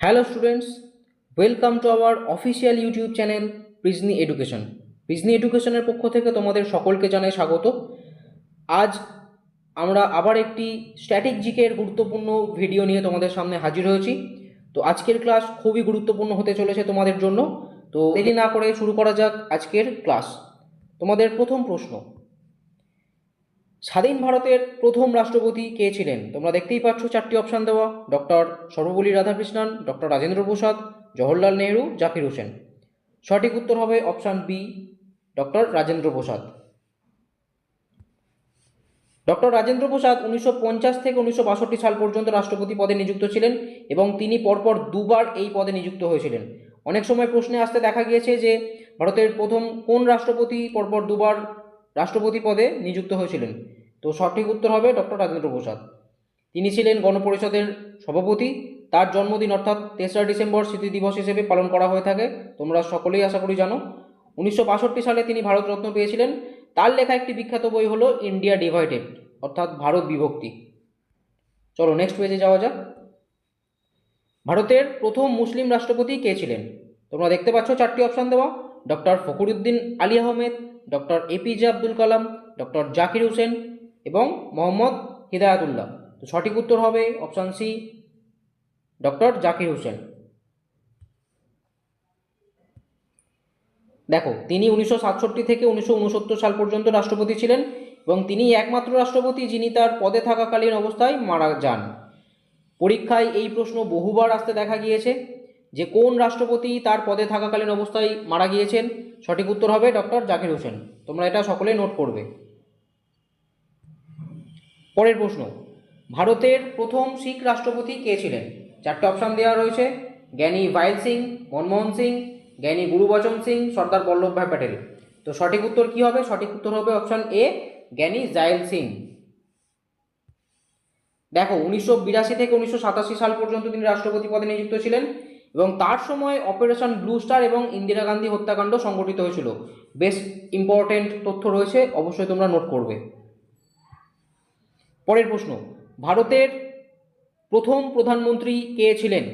Hello students welcome to our official YouTube channel Prijoni education Prijoni এডুকেশনের পক্ষ থেকে তোমাদের সকলকে জানাই স্বাগত। আজ আমরা আবার একটি স্ট্যাটিক জিকের গুরুত্বপূর্ণ ভিডিও নিয়ে তোমাদের সামনে হাজির হয়েছি। তো আজকের ক্লাস খুবই গুরুত্বপূর্ণ হতে চলেছে তোমাদের জন্য। তো দেরি না করে শুরু করা যাক আজকের ক্লাস তোমাদের প্রথম প্রশ্ন স্বাধীন ভারতের প্রথম রাষ্ট্রপতি কে ছিলেন? তোমরা দেখতেই পাচ্ছ চারটি অপশান দেওয়া। Doctor Sarvepalli Radhakrishnan, doctor Rajendra Prasad, Jawaharlal Nehru, Zakir Husain. সঠিক উত্তর হবে option B doctor Rajendra Prasad. Doctor Rajendra Prasad উনিশশো পঞ্চাশ থেকে উনিশশো বাষট্টি সাল পর্যন্ত রাষ্ট্রপতি পদে নিযুক্ত ছিলেন এবং তিনি পরপর দুবার এই পদে নিযুক্ত হয়েছিলেন। অনেক সময় প্রশ্নে আসতে দেখা গিয়েছে যে, ভারতের প্রথম কোন রাষ্ট্রপতি পরপর দুবার রাষ্ট্রপতি পদে নিযুক্ত হয়েছিলেন? তো সঠিক উত্তর হবে ডক্টর রাজেন্দ্র প্রসাদ। তিনি ছিলেন গণপরিষদের সভাপতি। তার জন্মদিন অর্থাৎ তেসরা ডিসেম্বর স্মৃতি দিবস হিসেবে পালন করা হয়ে থাকে। তোমরা সকলেই আশা করি জানো। উনিশশো বাষট্টি সালে তিনি ভারতরত্ন পেয়েছিলেন। তার লেখা একটি বিখ্যাত বই হলো ইন্ডিয়া ডিভাইডেড, অর্থাৎ ভারত বিভক্তি। চলো নেক্সট পেজে যাওয়া যাক। ভারতের প্রথম মুসলিম রাষ্ট্রপতি কে ছিলেন? তোমরা দেখতে পাচ্ছ চারটি অপশান দেওয়া। Doctor Fakhruddin Ali Ahmed, doctor APJ Abdul Kalam, doctor Zakir Husain এবং মোহাম্মদ হিদায়াতুল্লাহ। তো সঠিক উত্তর হবে option C doctor Zakir Husain. দেখো, তিনি উনিশশো সাতষট্টি থেকে উনিশশো উনসত্তর সাল পর্যন্ত রাষ্ট্রপতি ছিলেন এবং তিনি একমাত্র রাষ্ট্রপতি যিনি তার পদে থাকাকালীন অবস্থায় মারা যান। পরীক্ষায় এই প্রশ্ন বহুবার আসতে দেখা গিয়েছে যে কোন রাষ্ট্রপতি তার পদে থাকাকালীন অবস্থায় মারা গিয়েছেন। সঠিক উত্তর হবে ডক্টর জাকির হোসেন। তোমরা এটা সকলে নোট করবে। পরের প্রশ্ন, ভারতের প্রথম শিখ রাষ্ট্রপতি কে ছিলেন? চারটে অপশান দেওয়া রয়েছে, জ্ঞানী ভাইল সিং, মনমোহন সিং, জ্ঞানী গুরুবচন সিং, সর্দার বল্লভভাই প্যাটেল। তো সঠিক উত্তর কি হবে? সঠিক উত্তর হবে অপশান এ জ্ঞানী জায়েল সিং। দেখো, উনিশশো বিরাশি থেকে উনিশশো সাতাশি সাল পর্যন্ত তিনি রাষ্ট্রপতি পদে নিযুক্ত ছিলেন এবং তার সময় অপারেশন ব্লু স্টার এবং ইন্দিরা গান্ধী হত্যাকাণ্ড সংগঠিত হয়েছিল। বেশ ইম্পর্টেন্ট তথ্য রয়েছে, অবশ্যই তোমরা নোট করবে। পরের প্রশ্ন, ভারতের প্রথম প্রধানমন্ত্রী কে ছিলেন?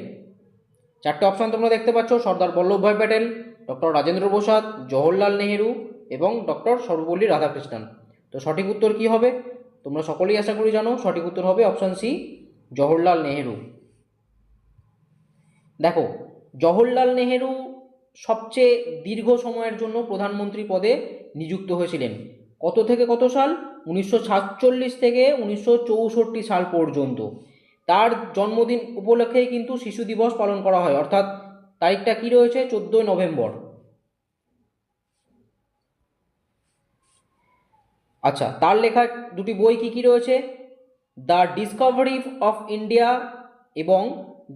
চারটে অপশান তোমরা দেখতে পাচ্ছ, সর্দার বল্লভভাই প্যাটেল ডক্টর রাজেন্দ্র প্রসাদ, জওহরলাল নেহেরু এবং ডক্টর সর্বপল্লী রাধাকৃষ্ণন। তো সঠিক উত্তর কি হবে? তোমরা সকলেই আশা করি জানো, সঠিক উত্তর হবে অপশান সি জওহরলাল নেহেরু। দেখো, জওহরলাল নেহেরু সবচেয়ে দীর্ঘ সময়ের জন্য প্রধানমন্ত্রী পদে নিযুক্ত হয়েছিলেন। কত থেকে কত সাল? উনিশশো সাতচল্লিশ থেকে উনিশশো চৌষট্টি সাল পর্যন্ত। তার জন্মদিন উপলক্ষেই কিন্তু শিশু দিবস পালন করা হয়। অর্থাৎ তারিখটা কি রয়েছে? চোদ্দোই নভেম্বর। আচ্ছা তার লেখা দুটি বই কি কি রয়েছে? দ্য ডিসকভারি অফ ইন্ডিয়া এবং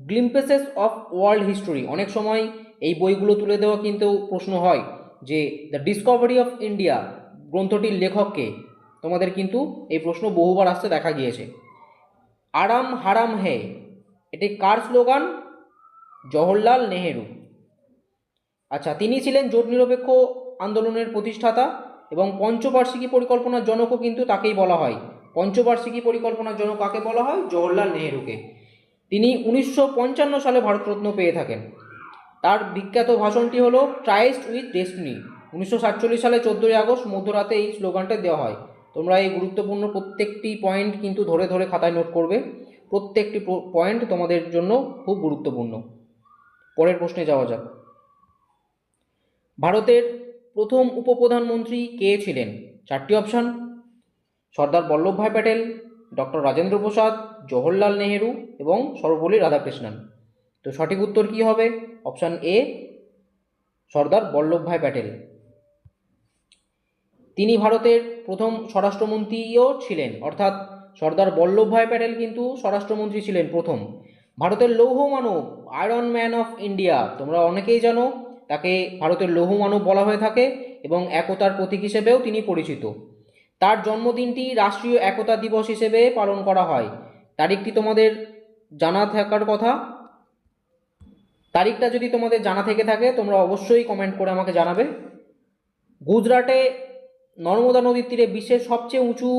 গ্লিম্পেসেস অফ ওয়ার্ল্ড হিস্টোরি। অনেক সময় এই বইগুলো তুলে দেওয়া কিন্তু প্রশ্ন হয় যে দ্য ডিসকভারি অফ ইন্ডিয়া গ্রন্থটির লেখককে তোমাদের কিন্তু এই প্রশ্ন বহুবার আসতে দেখা গিয়েছে। আরাম হারাম হে, এটি কার স্লোগান? জওহরলাল নেহেরু। আচ্ছা তিনি ছিলেন জোট নিরপেক্ষ আন্দোলনের প্রতিষ্ঠাতা এবং পঞ্চবার্ষিকী পরিকল্পনার জনকও কিন্তু তাকেই বলা হয়। পঞ্চবার্ষিকী পরিকল্পনার জনক কাকে বলা হয়? জওহরলাল নেহেরুকে। তিনি উনিশশো পঞ্চান্ন সালে ভারতরত্ন পেয়ে থাকেন। তার বিখ্যাত ভাষণটি হলো ট্রাইস্ট উইথ ডেস্টিনি উনিশশো সাতচল্লিশ সালে চোদ্দোই আগস্ট মধ্যরাতে এই স্লোগানটা দেওয়া হয়। তোমরা এই গুরুত্বপূর্ণ প্রত্যেকটি পয়েন্ট কিন্তু ধরে ধরে খাতায় নোট করবে। প্রত্যেকটি পয়েন্ট তোমাদের জন্য খুব গুরুত্বপূর্ণ। পরের প্রশ্নে যাওয়া যাক। ভারতের প্রথম উপপ্রধানমন্ত্রী কে ছিলেন? চারটি অপশান সর্দার বল্লভভাই প্যাটেল ডক্টর রাজেন্দ্র প্রসাদ, জওহরলাল নেহেরু এবং সর্বপল্লী রাধাকৃষ্ণন। তো সঠিক উত্তর কি হবে? Option A Sardar Vallabhbhai Patel. তিনি ভারতের প্রথম স্বরাষ্ট্রমন্ত্রীও ছিলেন। অর্থাৎ সর্দার বল্লভভাই প্যাটেল কিন্তু স্বরাষ্ট্রমন্ত্রী ছিলেন প্রথম। ভারতের লৌহ মানব আয়রন ম্যান অফ ইন্ডিয়া তোমরা অনেকেই জানো, তাকে ভারতের লৌহ মানব বলা হয়ে থাকে এবং একতার প্রতীক হিসেবেও তিনি পরিচিত। তার জন্মদিনটি রাষ্ট্রীয় একতা দিবস হিসেবে পালন করা হয়। তারিখটি তোমাদের জানা থাকার কথা? তারিখটা যদি তোমাদের জানা থেকে থাকে, তোমরা অবশ্যই কমেন্ট করে আমাকে জানাবে। গুজরাটে নর্মদা নদীর তীরে বিশ্বের সবচেয়ে উঁচু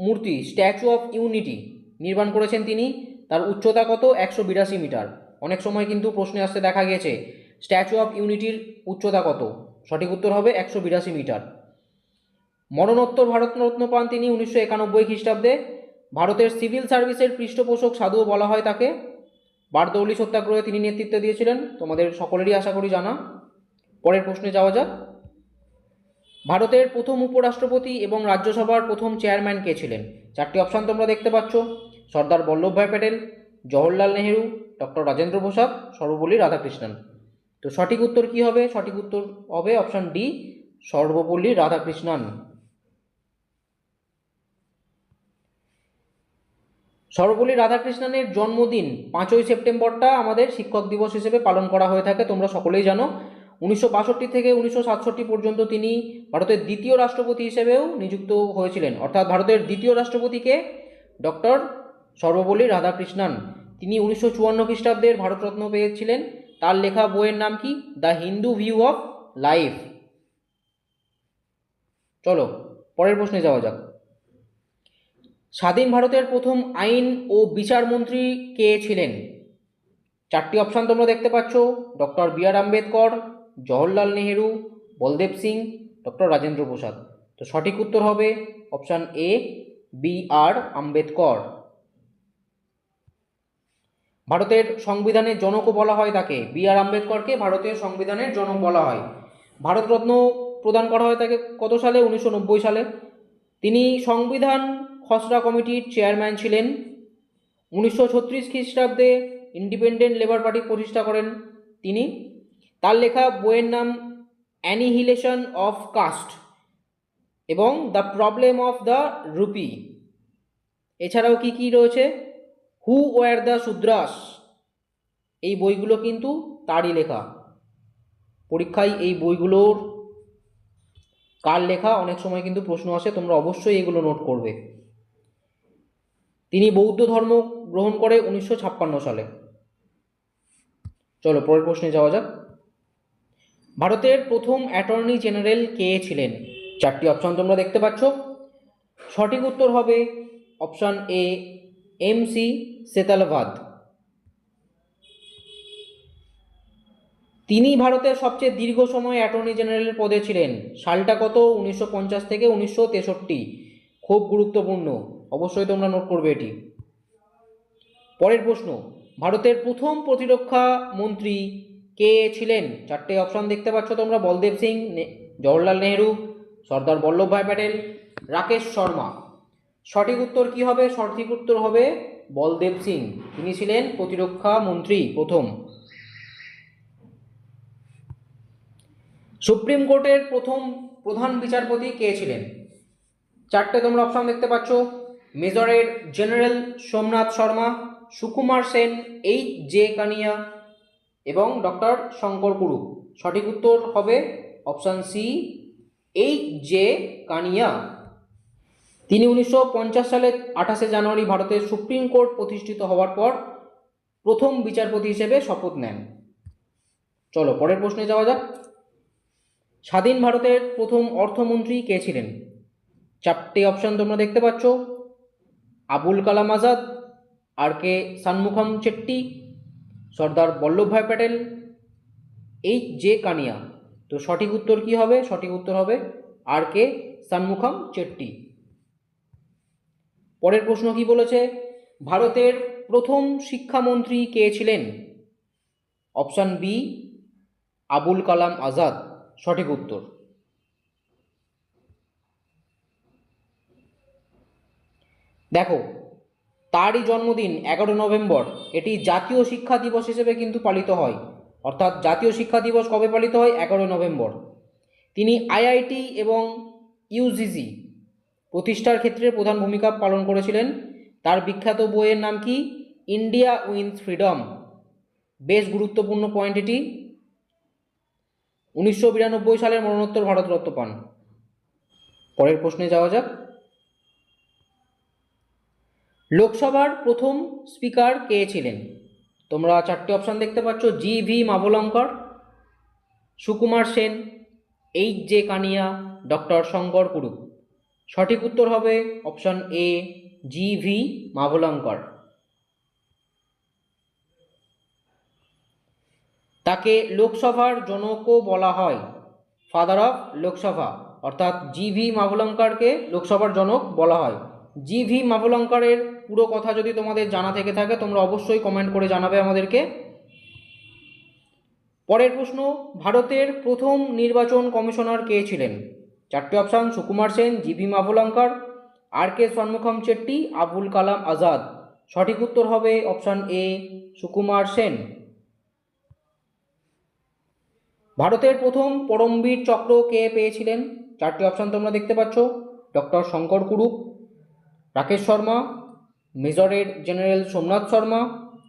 মূর্তি স্ট্যাচু অফ ইউনিটি নির্মাণ করেছেন তিনি। তার উচ্চতা কত? একশো বিরাশি মিটার। অনেক সময় কিন্তু প্রশ্নে আসতে দেখা গিয়েছে স্ট্যাচু অফ ইউনিটির উচ্চতা কত? সঠিক উত্তর হবে একশো বিরাশি মিটার। মরণোত্তর ভারতরত্ন পান তিনি উনিশশো একানব্বই খ্রিস্টাব্দে। ভারতের সিভিল সার্ভিসের পৃষ্ঠপোষক সাধুও বলা হয় তাকে। বারদৌলি সত্যাগ্রহে তিনি নেতৃত্ব দিয়েছিলেন। তোমাদের সকলেরই আশা করি জানা। পরের প্রশ্নে যাওয়া যাক। ভারতের প্রথম উপরাষ্ট্রপতি এবং রাজ্যসভার প্রথম চেয়ারম্যান কে ছিলেন? চারটি অপশান তোমরা দেখতে পাচ্ছ। সর্দার বল্লভভাই প্যাটেল, জওহরলাল নেহেরু, ডক্টর রাজেন্দ্র প্রসাদ, সর্বপল্লী রাধাকৃষ্ণন। তো সঠিক উত্তর কি হবে? সঠিক উত্তর হবে অপশান ডি, সর্বপল্লী রাধাকৃষ্ণন। সর্বপল্লী রাধাকৃষ্ণনের জন্মদিন পাঁচই সেপ্টেম্বরটা আমাদের শিক্ষক দিবস হিসেবে পালন করা হয়ে থাকে, তোমরা সকলেই জানো। উনিশশো বাষট্টি থেকে উনিশশো সাতষট্টি পর্যন্ত তিনি ভারতের দ্বিতীয় রাষ্ট্রপতি হিসেবেও নিযুক্ত হয়েছিলেন। অর্থাৎ ভারতের দ্বিতীয় রাষ্ট্রপতিকে ডক্টর সর্বপল্লী রাধাকৃষ্ণন। তিনি উনিশশো চুয়ান্ন খ্রিস্টাব্দের ভারতরত্ন পেয়েছিলেন। তার লেখা বইয়ের নাম কি? The Hindu view of life. চলো, পরের প্রশ্নে যাওয়া যাক। স্বাধীন ভারতের প্রথম আইন ও বিচারমন্ত্রী কে ছিলেন? চারটি অপশান তোমরা দেখতে পাচ্ছ। Doctor B R Ambedkar, Jawaharlal Nehru, Baldev Singh doctor Rajendra Prasad. তো সঠিক উত্তর হবে option A, B R Ambedkar. ভারতের সংবিধানের জনকও বলা হয় তাকে। বি আর আম্বেদকরকে ভারতীয় সংবিধানের জনক বলা হয়। ভারতরত্ন প্রদান করা হয় তাকে কত সালে? উনিশশো নব্বই সালে। তিনি সংবিধান খসড়া কমিটির চেয়ারম্যান ছিলেন। উনিশশো ছত্রিশ খ্রিস্টাব্দে ইন্ডিপেন্ডেন্ট লেবার পার্টি প্রতিষ্ঠা করেন তিনি। তার লেখা বইয়ের নাম অ্যানিহিলেশন অফ কাস্ট এবং the problem of the rupee এছাড়াও কি কি রয়েছে? হু ওয়ার দ্য শুদ্রাস এই বইগুলো কিন্তু তারই লেখা। পরীক্ষায় এই বইগুলোর কার লেখা? অনেক সময় কিন্তু প্রশ্ন আসে, তোমরা অবশ্যই এগুলো নোট করবে। তিনি বৌদ্ধ ধর্ম গ্রহণ করে উনিশশো ছাপ্পান্ন সালে। চলো, পরের প্রশ্নে যাওয়া যাক। ভারতের প্রথম অ্যাটর্নি জেনারেল কে ছিলেন? চারটি অপশন তোমরা দেখতে পাচ্ছ। সঠিক উত্তর হবে option A, M C Setalvad তিনি ভারতের সবচেয়ে দীর্ঘ সময় অ্যাটর্নি জেনারেলের পদে ছিলেন। সালটা কত? উনিশশো পঞ্চাশ থেকে উনিশশো তেষট্টি। খুব গুরুত্বপূর্ণ। অবশ্যই তোমরা নোট করবে এটি। পরের প্রশ্ন, ভারতের প্রথম প্রতিরক্ষা মন্ত্রী কে ছিলেন? চারটে অপশন দেখতে পাচ্ছ তোমরা, বলদেব সিং জওহরলাল নেহেরু, সর্দার বল্লভভাই প্যাটেল, রাকেশ শর্মা। সঠিক উত্তর কি হবে? সঠিক উত্তর হবে বলদেব সিং। তিনি ছিলেন প্রতিরক্ষা মন্ত্রী প্রথম। সুপ্রিম কোর্টের প্রথম প্রধান বিচারপতি কে ছিলেন? চারটে তোমরা অপশন দেখতে পাচ্ছ। মেজরের general Somnath Sharma, Sukumar Sen, H J Kania এবং ডক্টর শঙ্কর কুরু। সঠিক উত্তর হবে option C, H J Kania. তিনি উনিশশো পঞ্চাশ সালে আঠাশে জানুয়ারি ভারতের সুপ্রিম কোর্ট প্রতিষ্ঠিত হওয়ার পর প্রথম বিচারপতি হিসেবে শপথ নেন। চলো, পরের প্রশ্নে যাওয়া যাক। স্বাধীন ভারতের প্রথম অর্থমন্ত্রী কে ছিলেন? চারটে অপশান তোমরা দেখতে পাচ্ছ। Abul Kalam Azad, R K Shanmukham Chetty Sardar Vallabhbhai Patel H J Kania, তো সঠিক উত্তর কি হবে? সঠিক উত্তর হবে আর কে? সানমুখম চেট্টি। পরের প্রশ্ন কি বলেছে? ভারতের প্রথম শিক্ষামন্ত্রী কে ছিলেন? Option B, Abul Kalam Azad. সঠিক উত্তর। দেখো তারই জন্মদিন এগারো নভেম্বর। এটি জাতীয় শিক্ষা দিবস হিসেবে কিন্তু পালিত হয়। অর্থাৎ জাতীয় শিক্ষা দিবস কবে পালিত হয়? এগারো নভেম্বর। তিনি আইআইটি এবং ইউজিজি প্রতিষ্ঠার ক্ষেত্রে প্রধান ভূমিকা পালন করেছিলেন। তার বিখ্যাত বইয়ের নাম কি? India wins freedom. বেশ গুরুত্বপূর্ণ পয়েন্ট এটি। উনিশশো বিরানব্বই সালের মরণোত্তর ভারতরত্ন পান। পরের প্রশ্নে যাওয়া যাক। লোকসভার প্রথম স্পিকার কে ছিলেন? তোমরা চারটি অপশান দেখতে পাচ্ছ, G V Mavalankar Sukumar Sen, H J Kania, doctor Shankar Kuru. সঠিক উত্তর হবে অপশান এ, জি ভি মাভলঙ্কর। তাকে লোকসভার জনকও বলা হয়, ফাদার অফ লোকসভা, অর্থাৎ জি ভি মাভলঙ্কারকে লোকসভার জনক বলা হয়। জি ভি মাভলঙ্কারের পুরো কথা যদি তোমাদের জানা থেকে থাকে, তোমরা অবশ্যই কমেন্ট করে জানাবে আমাদেরকে। পরের প্রশ্ন, ভারতের প্রথম নির্বাচন কমিশনার কে ছিলেন? চারটে option Sukumar Sen G V Mavalankar, R K Shanmukham Chetty Abul Kalam Azad. সঠিক উত্তর হবে অপশান এ সুকুমার সেন। ভারতের প্রথম পরমবীর চক্র কে পেয়েছিলেন? চারটি অপশান তোমরা দেখতে পাচ্ছ doctor Shankar Kurup, Rakesh Sharma মেজরের general Somnath Sharma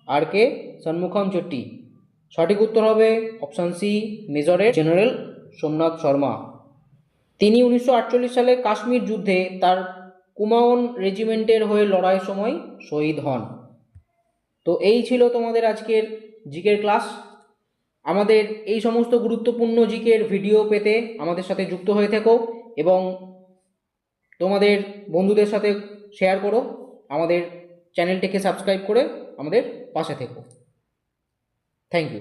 R K Shanmukham Chetty সঠিক উত্তর হবে অপশান সি মেজরের জেনারেল সোমনাথ শর্মা। তিনি উনিশশো আটচল্লিশ সালে কাশ্মীর যুদ্ধে তার কুমাওন রেজিমেন্টের হয়ে লড়াইয়ের সময় শহীদ হন। তো এই ছিল তোমাদের আজকের জিকের ক্লাস। আমাদের এই সমস্ত গুরুত্বপূর্ণ জিকের ভিডিও পেতে আমাদের সাথে যুক্ত হয়ে থেকো এবং তোমাদের বন্ধুদের সাথে শেয়ার করো। আমাদের চ্যানেলটিকে সাবস্ক্রাইব করে আমাদের পাশে থেকো। Thank you